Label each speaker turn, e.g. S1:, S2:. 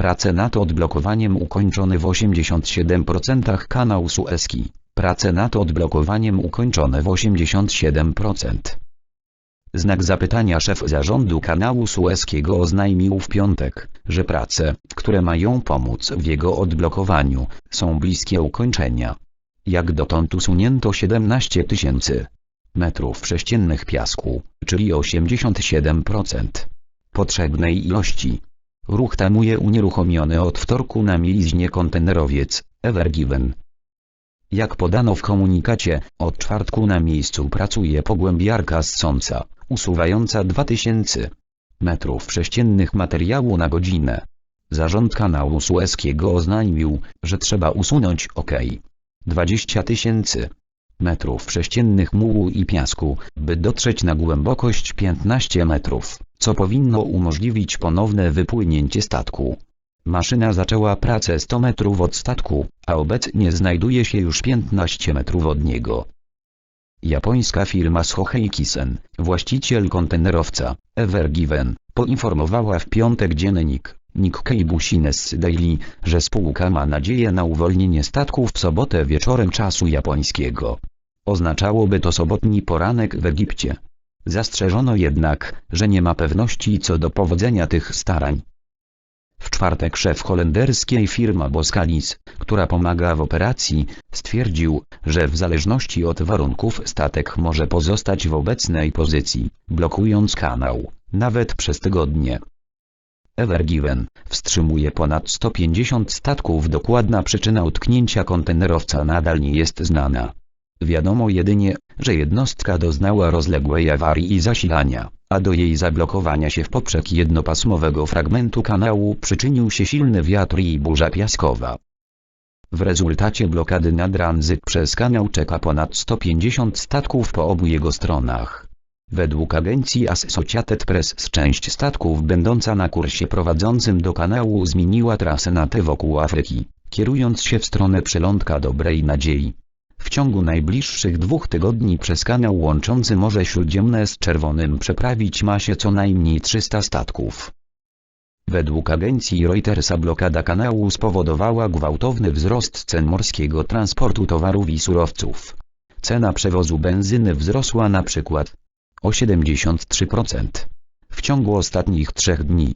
S1: Prace nad odblokowaniem ukończone w 87% kanał Suezki. Prace nad odblokowaniem ukończone w 87%. Znak zapytania szef zarządu kanału Suezkiego oznajmił w piątek, że prace, które mają pomóc w jego odblokowaniu, są bliskie ukończenia. Jak dotąd usunięto 17 tysięcy metrów sześciennych piasku, czyli 87% potrzebnej ilości. Ruch tamuje unieruchomiony od wtorku na mieliźnie kontenerowiec, Ever Given. Jak podano w komunikacie, od czwartku na miejscu pracuje pogłębiarka ssąca, usuwająca 2000 metrów sześciennych materiału na godzinę. Zarząd kanału Suezkiego oznajmił, że trzeba usunąć ok. 20 tysięcy metrów sześciennych mułu i piasku, by dotrzeć na głębokość 15 metrów, co powinno umożliwić ponowne wypłynięcie statku. Maszyna zaczęła pracę 100 metrów od statku, a obecnie znajduje się już 15 metrów od niego. Japońska firma Shohei Kisen, właściciel kontenerowca, Ever Given, poinformowała w piątek dziennik Nikkei Business Daily, że spółka ma nadzieję na uwolnienie statków w sobotę wieczorem czasu japońskiego. Oznaczałoby to sobotni poranek w Egipcie. Zastrzeżono jednak, że nie ma pewności co do powodzenia tych starań. W czwartek szef holenderskiej firmy Boskalis, która pomaga w operacji, stwierdził, że w zależności od warunków statek może pozostać w obecnej pozycji, blokując kanał, nawet przez tygodnie. Ever Given wstrzymuje ponad 150 statków. Dokładna przyczyna utknięcia kontenerowca nadal nie jest znana. Wiadomo jedynie, że jednostka doznała rozległej awarii i zasilania, a do jej zablokowania się w poprzek jednopasmowego fragmentu kanału przyczynił się silny wiatr i burza piaskowa. W rezultacie blokady na tranzyt przez kanał czeka ponad 150 statków po obu jego stronach. Według agencji Associated Press część statków będąca na kursie prowadzącym do kanału zmieniła trasę na tę wokół Afryki, kierując się w stronę przylądka Dobrej Nadziei. W ciągu najbliższych dwóch tygodni przez kanał łączący Morze Śródziemne z Czerwonym przeprawić ma się co najmniej 300 statków. Według agencji Reutersa blokada kanału spowodowała gwałtowny wzrost cen morskiego transportu towarów i surowców. Cena przewozu benzyny wzrosła na przykład o 73%. W ciągu ostatnich trzech dni